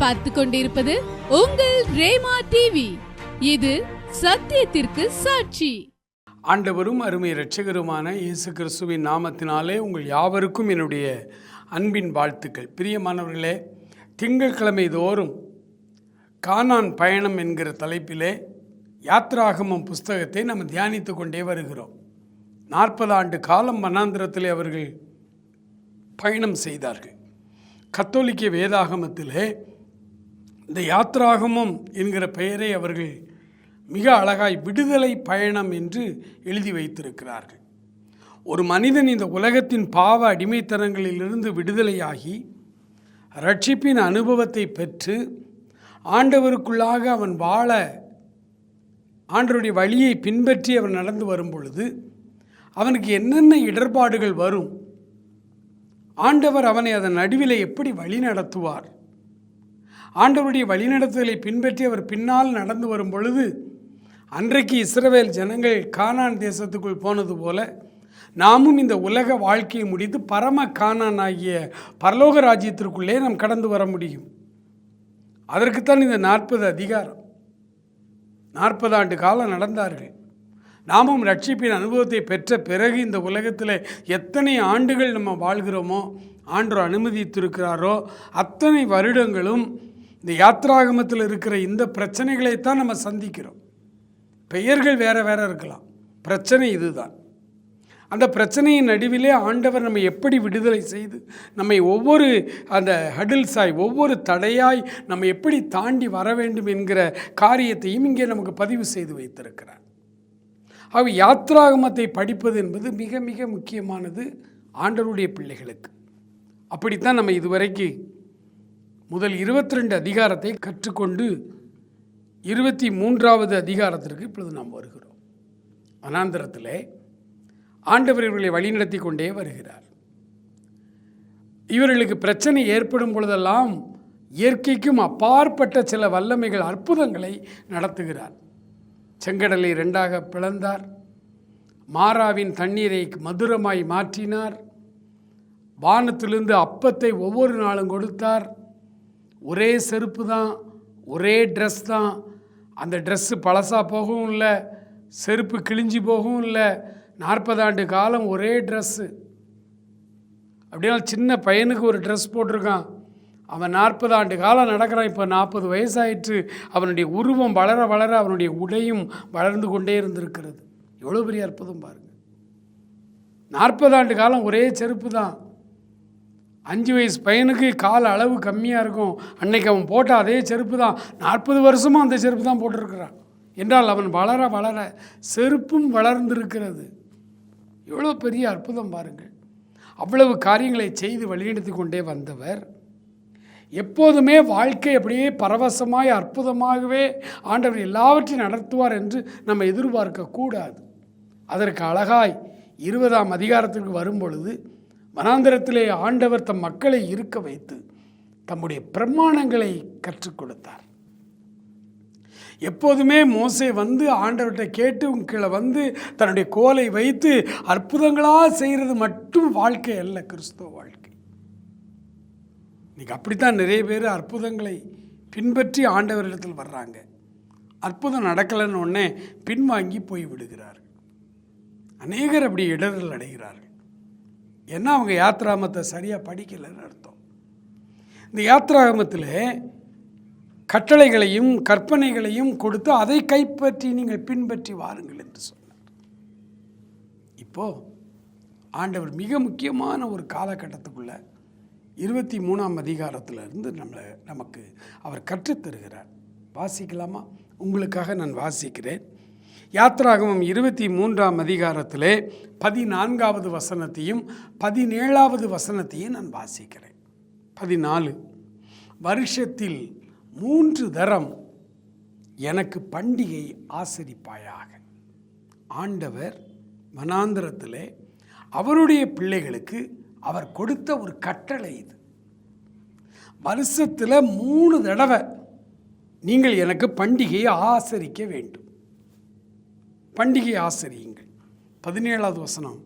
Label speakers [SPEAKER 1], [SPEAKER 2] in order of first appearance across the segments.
[SPEAKER 1] பார்த்து கொண்டிருப்பது உங்கள் ரேமா டிவி இது சத்தியத்திற்கு சாட்சி.
[SPEAKER 2] ஆண்டவரும் அருமை இரட்சகருமான இயேசு கிறிஸ்துவின் நாமத்தினாலே உங்கள் யாவருக்கும் என்னுடைய அன்பின் வாழ்த்துக்கள். பிரியமானவர்களே திங்கட்கிழமை தோறும் கானான் பயணம் என்கிற தலைப்பிலே யாத்ராகமம் புஸ்தகத்தை நம்ம தியானித்து கொண்டே வருகிறோம். நாற்பது ஆண்டு காலம் வனாந்திரத்திலே அவர்கள் பயணம் செய்தார்கள். கத்தோலிக்க வேதாகமத்திலே இந்த யாத்ராகமம் என்கிற பெயரை அவர்கள் மிக அழகாய் விடுதலை பயணம் என்று எழுதி வைத்திருக்கிறார்கள். ஒரு மனிதன் இந்த உலகத்தின் பாவ அடிமைத்தனங்களிலிருந்து விடுதலையாகி ரட்சிப்பின் அனுபவத்தை பெற்று ஆண்டவருக்குள்ளாக அவன் வாழ ஆண்டவருடைய வழியை பின்பற்றி அவன் நடந்து வரும் பொழுது அவனுக்கு என்னென்ன இடர்பாடுகள் வரும்? ஆண்டவர் அவனை அதன் நடுவில் எப்படி வழி நடத்துவார் ஆண்டவருடைய வழிநடத்துதலை பின்பற்றி அவர் பின்னால் நடந்து வரும் பொழுது அன்றைக்கு இஸ்ரவேல் ஜனங்கள் கானான் தேசத்துக்குள் போனது போல நாமும் இந்த உலக வாழ்க்கையை முடித்து பரம கானான் ஆகிய பரலோக ராஜ்யத்திற்குள்ளே நாம் கடந்து வர முடியும். அதற்குத்தான் இந்த நாற்பது அதிகாரம். நாற்பது ஆண்டு காலம் நடந்தார்கள். நாமும் ரட்சிப்பின் அனுபவத்தை பெற்ற பிறகு இந்த உலகத்தில் எத்தனை ஆண்டுகள் நம்ம வாழ்கிறோமோ ஆண்டோர் அனுமதித்திருக்கிறாரோ அத்தனை வருடங்களும் இந்த யாத்ராகமத்தில் இருக்கிற இந்த பிரச்சனைகளைத்தான் நம்ம சந்திக்கிறோம். பெயர்கள் வேற வேற இருக்கலாம். பிரச்சனை இதுதான். அந்த பிரச்சனையின் நடுவிலே ஆண்டவர் நம்மை எப்படி விடுதலை செய்து நம்மை ஒவ்வொரு அந்த ஹடில்ஸாய் ஒவ்வொரு தடையாய் நம்ம எப்படி தாண்டி வர வேண்டும் என்கிற காரியத்தையும் இங்கே நமக்கு பதிவு செய்து வைத்திருக்கிறார். ஆக யாத்ராகமத்தை படிப்பது என்பது மிக மிக முக்கியமானது ஆண்டவருடைய பிள்ளைகளுக்கு. அப்படித்தான் நம்ம இதுவரைக்கும் முதல் இருபத்தி ரெண்டு அதிகாரத்தை கற்றுக்கொண்டு இருபத்தி மூன்றாவது அதிகாரத்திற்கு இப்பொழுது நாம் வருகிறோம். அனாந்தரத்தில் ஆண்டவர் இவர்களை வழிநடத்தி கொண்டே வருகிறார். இவர்களுக்கு பிரச்சனை ஏற்படும் பொழுதெல்லாம் இயற்கைக்கும் அப்பாற்பட்ட சில வல்லமைகள் அற்புதங்களை நடத்துகிறார். செங்கடலை ரெண்டாக பிளந்தார். மாறாவின் தண்ணீரை மதுரமாய் மாற்றினார். வானத்திலிருந்து அப்பத்தை ஒவ்வொரு நாளும் கொடுத்தார். ஒரே செருப்பு தான் ஒரே ட்ரெஸ் தான். அந்த ட்ரெஸ்ஸு பழசாக போகவும் இல்லை செருப்பு கிழிஞ்சி போகவும் இல்லை. நாற்பது ஆண்டு காலம் ஒரே ட்ரெஸ்ஸு அப்படின்னா சின்ன பையனுக்கு ஒரு ட்ரெஸ் போட்டிருக்கான். அவன் நாற்பது ஆண்டு காலம் நடக்கிறான் இப்போ நாற்பது வயசாயிற்று. அவனுடைய உருவம் வளர வளர அவனுடைய உடையும் வளர்ந்து கொண்டே இருந்திருக்கிறது. எவ்வளோ பெரிய அற்புதம் பாருங்கள் நாற்பது ஆண்டு காலம் ஒரே செருப்பு தான். அஞ்சு வயசு பையனுக்கு கால அளவு கம்மியாக இருக்கும். அன்னைக்கு அவன் போட்ட அதே செருப்பு தான். நாற்பது வருஷமும் அந்த செருப்பு தான் போட்டிருக்கிறான். என்றால் அவன் வளர வளர செருப்பும் வளர்ந்திருக்கிறது. எவ்வளோ பெரிய அற்புதம் பாருங்கள். அவ்வளவு காரியங்களை செய்து வழிநடத்தி கொண்டே வந்தவர். எப்போதுமே வாழ்க்கை அப்படியே பரவசமாய் அற்புதமாகவே ஆண்டவர் எல்லாவற்றையும் நடத்துவார் என்று நம்ம எதிர்பார்க்கக்கூடாது அதற்கு அழகாய் இருபதாம் அதிகாரத்திற்கு வரும்பொழுது வனாந்திரத்திலே ஆண்டவர் தம் மக்களை இருக்க வைத்து தம்முடைய பிரமாணங்களை கற்றுக் கொடுத்தார். எப்போதுமே மோசே வந்து ஆண்டவர்கிட்ட கேட்டு கீழே வந்து தன்னுடைய கோலை வைத்து அற்புதங்களாக செய்கிறது மட்டும் வாழ்க்கை அல்ல கிறிஸ்துவ வாழ்க்கை. இன்னைக்கு அப்படித்தான் நிறைய பேர் அற்புதங்களை பின்பற்றி ஆண்டவரிடத்தில் வர்றாங்க. அற்புதம் நடக்கலைன்னு உடனே பின்வாங்கி போய் விடுகிறார்கள். அநேகர் அப்படி இடரல் அடைகிறார்கள். ஏன்னா அவங்க யாத்ராமத்தை சரியாக படிக்கலைன்னு அர்த்தம். இந்த யாத்ராகமத்தில் கட்டளைகளையும் கற்பனைகளையும் கொடுத்து அதை கைப்பற்றி நீங்கள் பின்பற்றி வாருங்கள் என்று சொன்னார். இப்போது ஆண்டவர் மிக முக்கியமான ஒரு காலகட்டத்துக்குள்ள இருபத்தி மூணாம் அதிகாரத்தில் இருந்து நம்மளை நமக்கு அவர் கற்றுத்தருகிறார். வாசிக்கலாமா? உங்களுக்காக நான் வாசிக்கிறேன். யாத்ராகமம் இருபத்தி மூன்றாம் அதிகாரத்திலே பதினான்காவது வசனத்தையும் பதினேழாவது வசனத்தையும் நான் வாசிக்கிறேன். பதினாலு வருஷத்தில் மூன்று தரம் எனக்கு பண்டிகை ஆசரிப்பாயாக. ஆண்டவர் மனாந்திரத்தில் அவருடைய பிள்ளைகளுக்கு அவர் கொடுத்த ஒரு கட்டளை இது. வருஷத்தில் மூணு தடவை நீங்கள் எனக்கு பண்டிகையை ஆசரிக்க வேண்டும். பண்டிகை ஆசிரியுங்கள். பதினேழாவது வசனம்.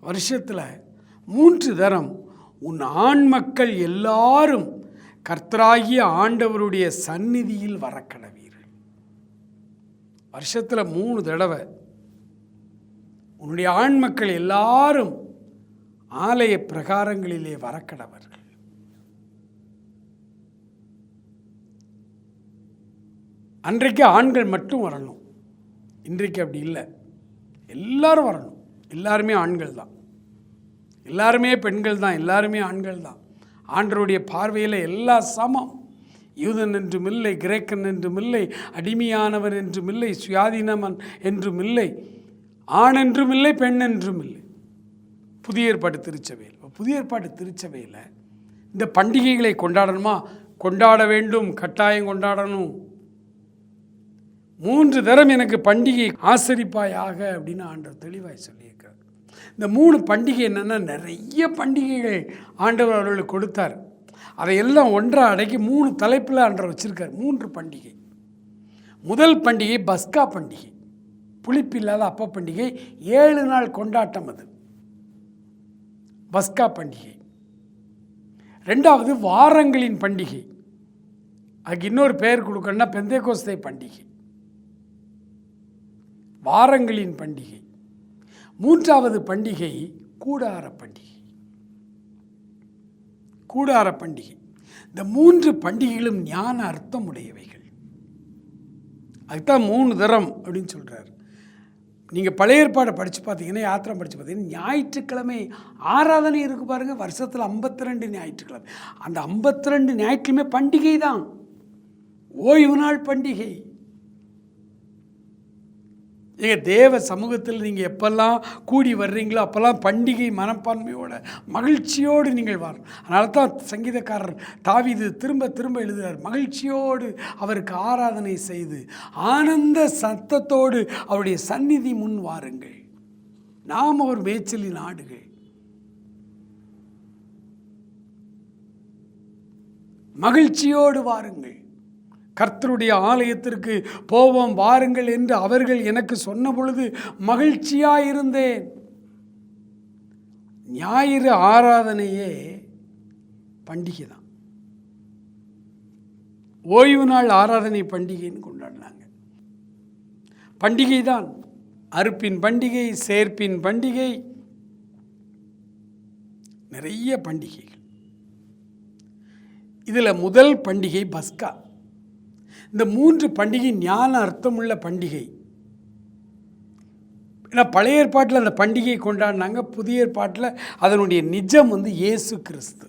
[SPEAKER 2] வருஷத்தில் மூன்று தரம் உன் ஆண் மக்கள் எல்லாரும் கர்த்தராகிய ஆண்டவருடைய சந்நிதியில் வரக்கடவீர்கள். வருஷத்தில் மூணு தடவை உன்னுடைய ஆண் மக்கள் எல்லாரும் ஆலய பிரகாரங்களிலே வரக்கடவர்கள். அன்றைக்கு ஆண்கள் மட்டும் வரணும். இன்றைக்கு அப்படி இல்லை. எல்லோரும் வரணும். எல்லாருமே ஆண்கள் தான். எல்லாருமே பெண்கள் தான். எல்லாருமே ஆண்கள் தான். ஆண்டருடைய பார்வையில் எல்லா சமம். யூதன் என்றும் இல்லை கிரேக்கன் என்றும் இல்லை அடிமையானவர் என்றும் இல்லை சுயாதீனமன் என்றும் இல்லை ஆண் என்றும் இல்லை பெண் என்றும் இல்லை. புதிய ஏற்பாடு திருச்சபையில். புதிய ஏற்பாடு திருச்சபையில் இந்த பண்டிகைகளை கொண்டாடணுமா? கொண்டாட வேண்டும். கட்டாயம் கொண்டாடணும். மூன்று தரம் எனக்கு பண்டிகை ஆசரிப்பாயாக அப்படின்னு ஆண்டவர் தெளிவாய் சொல்லியிருக்கிறார். இந்த மூணு பண்டிகை என்னென்னா நிறைய பண்டிகைகள் ஆண்டவர் அவர்களுக்கு கொடுத்தார். அதையெல்லாம் ஒன்றாக அடக்கி மூணு தலைப்பில் ஆண்டவர் வச்சுருக்கார். மூன்று பண்டிகை. முதல் பண்டிகை பஸ்கா பண்டிகை. புளிப்பில்லாத அப்ப பண்டிகை. ஏழு நாள் கொண்டாட்டம் அது. பஸ்கா பண்டிகை. ரெண்டாவது வாரங்களின் பண்டிகை. அதுக்கு இன்னொரு பெயர் கொடுக்கணும்னா பெந்தேகோஸ்தே பண்டிகை. வாரங்களின் பண்டிகை. மூன்றாவது பண்டிகை கூடார பண்டிகை. கூடார பண்டிகை. இந்த மூன்று பண்டிகைகளும் ஞான அர்த்தம் உடையவைகள் அதுதான் மூணு தரம் அப்படின்னு சொல்கிறார் நீங்கள் பழைய ஏற்பாடை படித்து பார்த்தீங்கன்னா யாத்திரை படித்து பார்த்தீங்கன்னா ஞாயிற்றுக்கிழமை ஆராதனை இருக்குது பாருங்கள் வருஷத்தில் ஐம்பத்தி ரெண்டு ஞாயிற்றுக்கிழமை. அந்த ஐம்பத்தி ரெண்டு ஞாயிற்றுக்கிழமை பண்டிகை தான் ஓய்வு நாள் பண்டிகை. ஏங்க தேவ சமூகத்தில் நீங்கள் எப்பெல்லாம் கூடி வர்றீங்களோ அப்போல்லாம் பண்டிகை மனப்பான்மையோட மகிழ்ச்சியோடு நீங்கள் வர. அதனால தான் சங்கீதக்காரர் தாவிது திரும்ப திரும்ப எழுதுகிறார் மகிழ்ச்சியோடு அவருக்கு ஆராதனை செய்து ஆனந்த சத்தத்தோடு அவருடைய சந்நிதி முன் வாருங்கள். நாம் அவர் மேய்ச்சலின் ஆடுகள். மகிழ்ச்சியோடு வாருங்கள். கர்த்தருடைய ஆலயத்திற்கு போவோம் வாருங்கள் என்று அவர்கள் எனக்கு சொன்ன பொழுது மகிழ்ச்சியாயிருந்தேன். ஞாயிறு ஆராதனையே பண்டிகை தான் ஓய்வு நாள் ஆராதனை பண்டிகைன்னு கொண்டாடினாங்க. பண்டிகை தான் அறுப்பின் பண்டிகை சேர்ப்பின் பண்டிகை நிறைய பண்டிகைகள். இதில் முதல் பண்டிகை பஸ்கா. இந்த மூன்று பண்டிகை ஞான அர்த்தமுள்ள பண்டிகை. ஏன்னா பழைய ஏற்பாட்டில் அந்த பண்டிகையை கொண்டாடினாங்க புதிய ஏற்பாட்டில் அதனுடைய நிஜம் வந்து இயேசு கிறிஸ்து.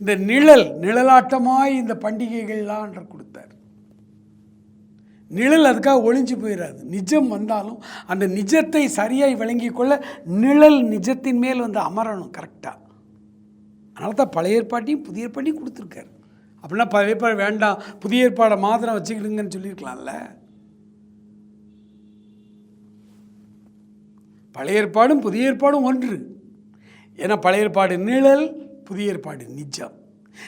[SPEAKER 2] இந்த நிழல் நிழலாட்டமாய் இந்த பண்டிகைகள்லாம் கொடுத்தார். நிழல் அதுக்காக ஒளிஞ்சு போயிடாது நிஜம் வந்தாலும் அந்த நிஜத்தை சரியாய் விளங்கி கொள்ள நிழல் நிஜத்தின் மேல் வந்து அமரணும் கரெக்டாக அதனால தான் பழைய ஏற்பாட்டையும் புதிய ஏற்பாட்டையும் கொடுத்துருக்காரு. அப்படின்னா பழைய வேண்டாம். புதிய ஏற்பாடை மாத்திரம் வச்சுக்கிடுங்கன்னு சொல்லியிருக்கலாம்ல. பழைய ஏற்பாடும் புதிய ஏற்பாடும் ஒன்று. ஏன்னா பழைய ஏற்பாடு நிழல் புதிய ஏற்பாடு நிஜம்.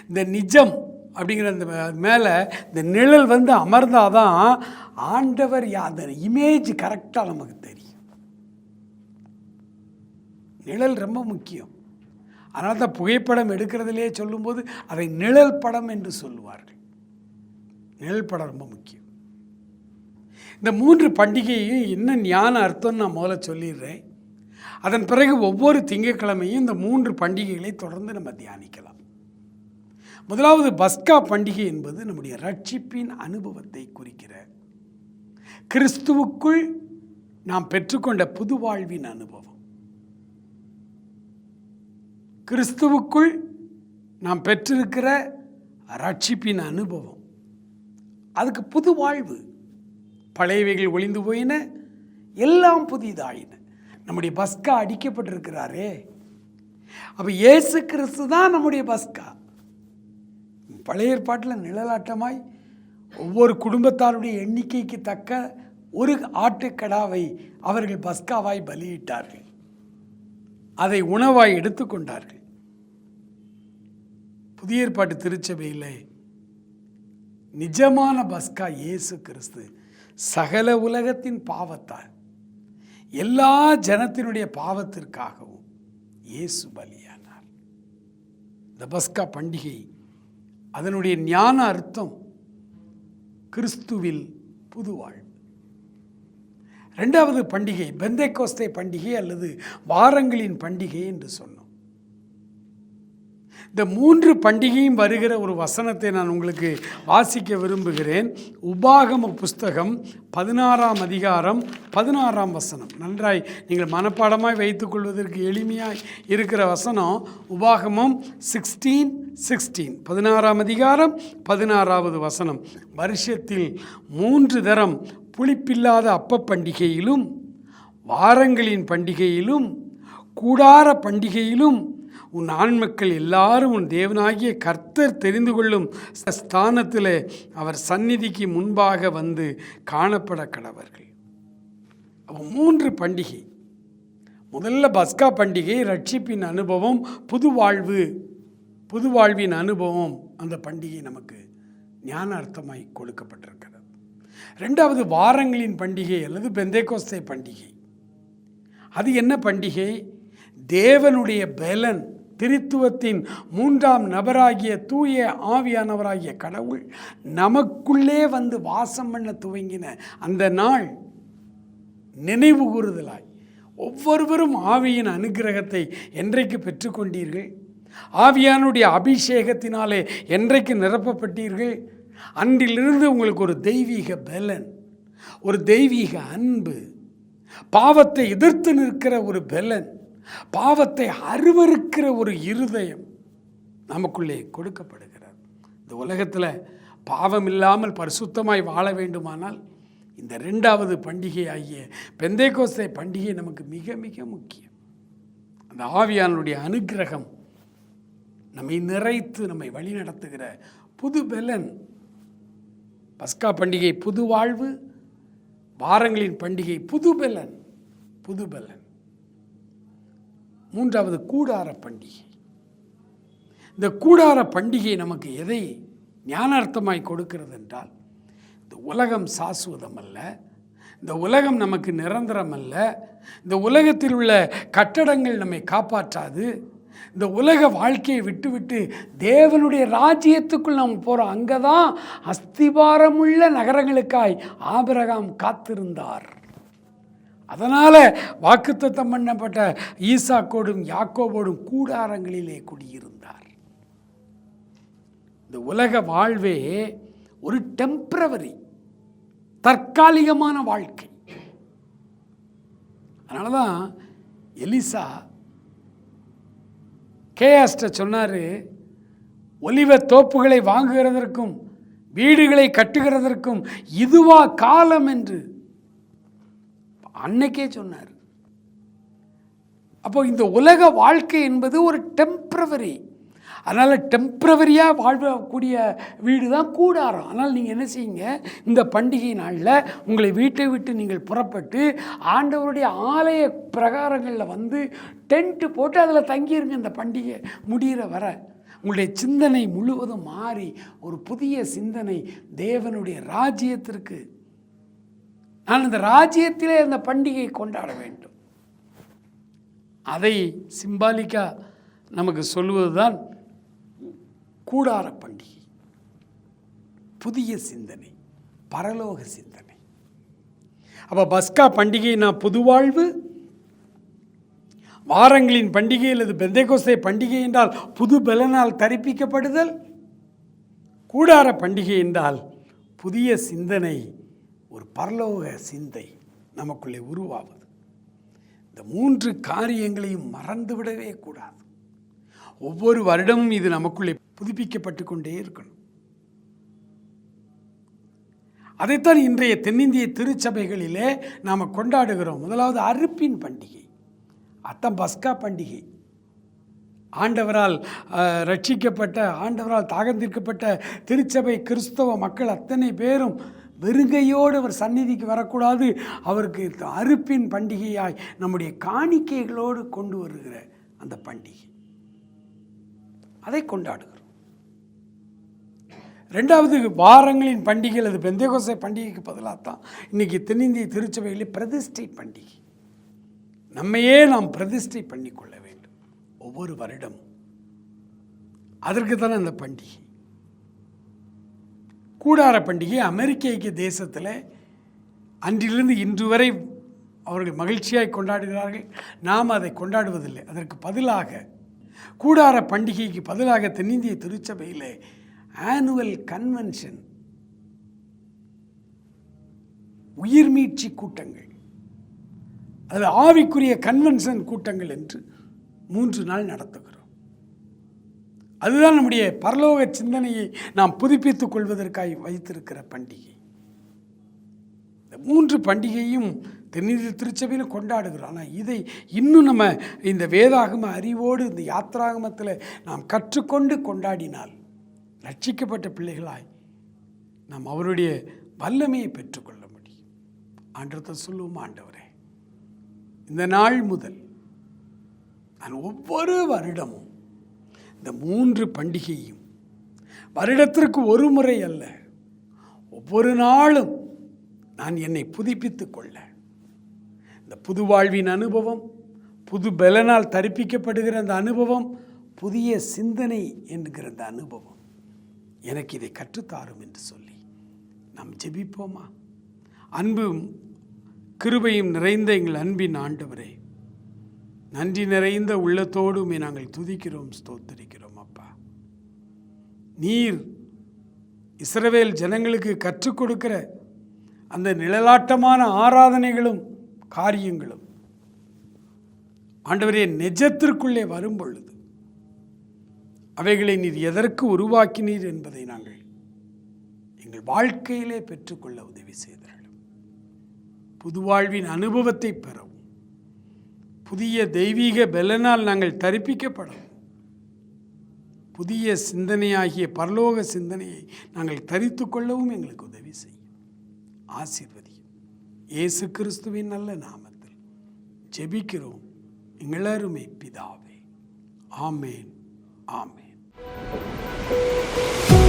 [SPEAKER 2] இந்த நிஜம் அப்படிங்கிற அந்த மேலே இந்த நிழல் வந்து அமர்ந்தால் தான் ஆண்டவர் அந்த இமேஜ் கரெக்டாக நமக்கு தெரியும். நிழல் ரொம்ப முக்கியம். அதனால் தான் புகைப்படம் எடுக்கிறதுலே சொல்லும்போது அதை நிழல் படம் என்று சொல்லுவார்கள். நிழல் படம் ரொம்ப முக்கியம். இந்த மூன்று பண்டிகையும் என்ன ஞான அர்த்தம்னு நான் முதல்ல சொல்லிடுறேன். அதன் பிறகு ஒவ்வொரு திங்கட்கிழமையும் இந்த மூன்று பண்டிகைகளை தொடர்ந்து நம்ம தியானிக்கலாம். முதலாவது பஸ்கா பண்டிகை என்பது நம்முடைய ரட்சிப்பின் அனுபவத்தை குறிக்கிற கிறிஸ்துவுக்குள் நாம் பெற்றுக்கொண்ட புது வாழ்வின் அனுபவம். கிறிஸ்துவுக்குள் நாம் பெற்றிருக்கிற ரட்சிப்பின் அனுபவம். அதுக்கு புது வாழ்வு. பழையவைகள் ஒளிந்து போயின எல்லாம் புதிதாயின. நம்முடைய பஸ்கா அடிக்கப்பட்டிருக்கிறாரே. அப்போ இயேசு கிறிஸ்து தான் நம்முடைய பஸ்கா. பழைய ஏற்பாட்டில் நிழலாட்டமாய் ஒவ்வொரு குடும்பத்தாருடைய எண்ணிக்கைக்கு தக்க ஒரு ஆட்டுக்கடாவை அவர்கள் பஸ்காவாய் பலியிட்டார்கள். அதை உணவாய் எடுத்துக்கொண்டார்கள் புதிய ஏற்பாட்டு திருச்சபையில் நிஜமான பஸ்கா இயேசு கிறிஸ்து சகல உலகத்தின் பாவத்தால் எல்லா ஜனத்தினுடைய பாவத்திற்காகவும் இயேசு பலியானார். இந்த பஸ்கா பண்டிகை அதனுடைய ஞான அர்த்தம் கிறிஸ்துவில் புதுவாழ்வு. ரெண்டாவது பண்டிகை பெந்தை கோஸ்தை பண்டிகை அல்லது வாரங்களின் பண்டிகை என்று சொன்னோம். இந்த மூன்று பண்டிகையும் வருகிற ஒரு வசனத்தை நான் உங்களுக்கு வாசிக்க விரும்புகிறேன். உபாகம புஸ்தகம் பதினாறாம் அதிகாரம் பதினாறாம் வசனம். நன்றாய் நீங்கள் மனப்பாடமாய் வைத்துக்கொள்வதற்கு எளிமையாய் இருக்கிற வசனம் உபாகமம் சிக்ஸ்டீன் சிக்ஸ்டீன் பதினாறாம் அதிகாரம் பதினாறாவது வசனம். வருஷத்தில் மூன்று தரம் புளிப்பில்லாத அப்ப பண்டிகையிலும் வாரங்களின் பண்டிகையிலும் கூடார பண்டிகையிலும் உன் ஆண்மக்கள் எல்லாரும் உன் தேவனாகிய கர்த்தர் தெரிந்து கொள்ளும் ஸ்தானத்தில் அவர் சந்நிதிக்கு முன்பாக வந்து காணப்பட கடவர்கள். மூன்று பண்டிகை. முதல்ல பஸ்கா பண்டிகை ரட்சிப்பின் அனுபவம் புது வாழ்வு புது வாழ்வின் அனுபவம் அந்த பண்டிகை நமக்கு ஞான அர்த்தமாய் கொடுக்கப்பட்டிருக்கிறது. ரெண்டாவது வாரங்களின் பண்டிகை அல்லது பெந்தேகோஸ்தே பண்டிகை. அது என்ன பண்டிகை? தேவனுடைய பலன் திருத்துவத்தின் மூன்றாம் நபராகிய தூய ஆவியானவராகிய கடவுள் நமக்குள்ளே வந்து வாசம் பண்ண துவங்கின அந்த நாள் நினைவு கூறுதலாய் ஒவ்வொருவரும் ஆவியின் அனுக்கிரகத்தை என்றைக்கு பெற்றுக்கொண்டீர்கள்? ஆவியானுடைய அபிஷேகத்தினாலே என்றைக்கு நிரப்பப்பட்டீர்கள்? அன்றிலிருந்து உங்களுக்கு ஒரு தெய்வீக பலன் ஒரு தெய்வீக அன்பு பாவத்தை எதிர்த்து நிற்கிற ஒரு பலன் பாவத்தை அருவருக்கிற ஒரு இருதயம் நமக்குள்ளே கொடுக்கப்படுகிறது. இந்த உலகத்தில் பாவம் இல்லாமல் பரிசுத்தமாய் வாழ வேண்டுமானால் இந்த ரெண்டாவது பண்டிகை ஆகிய பெந்தேகோஸ்தே பண்டிகை நமக்கு மிக மிக முக்கியம். அந்த ஆவியானுடைய அனுக்கிரகம் நம்மை நிறைத்து நம்மை வழிநடத்துகிற புது பலன் பஸ்கா பண்டிகை புது வாழ்வு வாரங்களின் பண்டிகை புது பலன் புது பலன். மூன்றாவது கூடார பண்டிகை. இந்த கூடார பண்டிகை நமக்கு எதை ஞானார்த்தமாய் கொடுக்கிறது என்றால் இந்த உலகம் சாஸ்வதம் அல்ல இந்த உலகம் நமக்கு நிரந்தரம் அல்ல இந்த உலகத்தில் உள்ள கட்டடங்கள் நம்மை காப்பாற்றாது இந்த உலக வாழ்க்கையை விட்டுவிட்டு தேவனுடைய ராஜ்யத்துக்குள் நாம் போகிறோம் அங்கே தான் அஸ்திபாரமுள்ள நகரங்களுக்காய் ஆபிரகாம் காத்திருந்தார். அதனால் வாக்குத்தத்தம் பண்ணப்பட்ட ஈசாக்கோடும் யாக்கோவோடும் கூடாரங்களிலே குடியிருந்தார். இந்த உலக வாழ்வே ஒரு டெம்ப்ரவரி தற்காலிகமான வாழ்க்கை. அதனால தான் எலிசா கேஆஸ்ட சொன்னார் ஒலிவ தோப்புகளை வாங்குகிறதற்கும் வீடுகளை கட்டுகிறதற்கும் இதுவா காலம் என்று. அன்னைக்கே சொன்னார். அப்போ இந்த உலக வாழ்க்கை என்பது ஒரு டெம்ப்ரவரி அதனால் டெம்ப்ரவரியாக வாழக்கூடிய வீடு தான் கூடாரம். அதனால் நீங்கள் என்ன செய்யுங்க இந்த பண்டிகை நாளில் உங்களை வீட்டை விட்டு நீங்கள் புறப்பட்டு ஆண்டவருடைய ஆலய பிரகாரங்களில் வந்து டென்ட்டு போட்டு அதில் தங்கியிருங்க இந்த பண்டிகை முடிகிற வர. உங்களுடைய சிந்தனை முழுவதும் மாறி ஒரு புதிய சிந்தனை தேவனுடைய ராஜ்யத்திற்கு. நான் இந்த ராஜ்யத்திலே அந்த பண்டிகையை கொண்டாட வேண்டும். அதை சிம்பாலிக்காக நமக்கு சொல்லுவது தான் கூடார பண்டிகை புதிய சிந்தனை பரலோக சிந்தனை. அப்போ பஸ்கா பண்டிகைனா புதுவாழ்வு வாரங்களின் பண்டிகை அல்லது பெந்தைகோசை பண்டிகை என்றால் புது பலனால் தரிப்பிக்கப்படுதல்? கூடார பண்டிகை என்றால் புதிய சிந்தனை ஒரு பரலோக சிந்தை நமக்குள்ளே உருவாவது. இந்த மூன்று காரியங்களையும் மறந்துவிடவே கூடாது. ஒவ்வொரு வருடமும் இது நமக்குள்ளே புதுப்பிக்கப்பட்டு கொண்டே இருக்கணும். அதைத்தான் இன்றைய தென்னிந்திய திருச்சபைகளிலே நாம் கொண்டாடுகிறோம். முதலாவது அறுப்பின் பண்டிகை அத்தம் பஸ்கா பண்டிகை. ஆண்டவரால் ரட்சிக்கப்பட்ட ஆண்டவரால் தாகந்திருக்கப்பட்ட திருச்சபை கிறிஸ்தவ மக்கள் அத்தனை பேரும் வெறுங்கையோடு அவர் சந்நிதிக்கு வரக்கூடாது. அவருக்கு அறுப்பின் பண்டிகையாய் நம்முடைய காணிக்கைகளோடு கொண்டு வருகிற அந்த பண்டிகை. அதை கொண்டாடுகிறோம். ரெண்டாவது வாரங்களின் பண்டிகை அல்லது பெந்தேகோசை பண்டிகைக்கு பதிலாக தான் இன்றைக்கி தென்னிந்திய திருச்சபையில் பிரதிஷ்டை பண்டிகை. நம்மையே நாம் பிரதிஷ்டை பண்ணிக்கொள்ள வேண்டும். ஒவ்வொரு வருடம் அதற்கு தானே அந்த பண்டிகை. கூடார பண்டிகை அமெரிக்க ஐக்கிய தேசத்தில் அன்றிலிருந்து இன்று வரை அவர்கள் மகிழ்ச்சியாய் கொண்டாடுகிறார்கள். நாம் அதை கொண்டாடுவதில்லை. அதற்கு பதிலாக கூடார பண்டிகைக்கு பதிலாக தென்னிந்திய திருச்சபையில் ஆனுவல் கன்வென்ஷன் உயிர்மீட்சி கூட்டங்கள். அது ஆவிக்குரிய கன்வென்ஷன் கூட்டங்கள் என்று மூன்று நாள் நடத்துகிறோம். அதுதான் நம்முடைய பரலோக சிந்தனையை நாம் புதுப்பித்துக் கொள்வதற்காக வைத்திருக்கிற பண்டிகை. இந்த மூன்று பண்டிகையும் தென்னிந்திய திருச்சபையில் கொண்டாடுகிறோம். ஆனால் இதை இன்னும் நம்ம இந்த வேதாகம அறிவோடு இந்த யாத்ராகமத்தில் நாம் கற்றுக்கொண்டு கொண்டாடினால் ரட்சிக்கப்பட்ட பிள்ளைகளாய் நாம் அவருடைய வல்லமையை பெற்றுக்கொள்ள முடியும். ஆண்டத்தை சொல்லுவோம் ஆண்டவரே இந்த நாள் முதல் நான் ஒவ்வொரு வருடமும் இந்த மூன்று பண்டிகையும் வருடத்திற்கு ஒரு முறை அல்ல ஒவ்வொரு நாளும் நான் என்னை புதுப்பித்து கொள்ள. இந்த புது வாழ்வின் அனுபவம் புது பலனால் தரிப்பிக்கப்படுகிற அந்த அனுபவம் புதிய சிந்தனை என்கிற அந்த அனுபவம் எனக்கு இதை கற்றுத்தாரும் என்று சொல்லி நாம் ஜெபிப்போமா? அன்பும் கிருபையும் நிறைந்த எங்கள் அன்பின் ஆண்டவரே நன்றி நிறைந்த உள்ளத்தோடுமே நாங்கள் துதிக்கிறோம் ஸ்தோத்தரிக்கிறோம் அப்பா. நீர் இஸ்ரவேல் ஜனங்களுக்கு கற்றுக் கொடுக்கிற அந்த நிழலாட்டமான ஆராதனைகளும் காரியங்களும் ஆண்டவரே நெஜத்திற்குள்ளே வரும் பொழுது அவைகளை நீர் எதற்கு உருவாக்கினீர் என்பதை நாங்கள் எங்கள் வாழ்க்கையிலே பெற்றுக்கொள்ள உதவி செய்தார்கள் புது வாழ்வின் அனுபவத்தை பெறவும் புதிய தெய்வீக பலனால் நாங்கள் தரிப்பிக்கப்படவும் புதிய சிந்தனையாகிய பரலோக சிந்தனையை நாங்கள் தரித்து கொள்ளவும் எங்களுக்கு உதவி செய்யும். ஆசீர்வதியும். இயேசு கிறிஸ்துவின் நல்ல நாமத்தில் ஜெபிக்கிறோம். எங்களருமை பிதாவே. ஆமேன். ஆமேன். Thank you.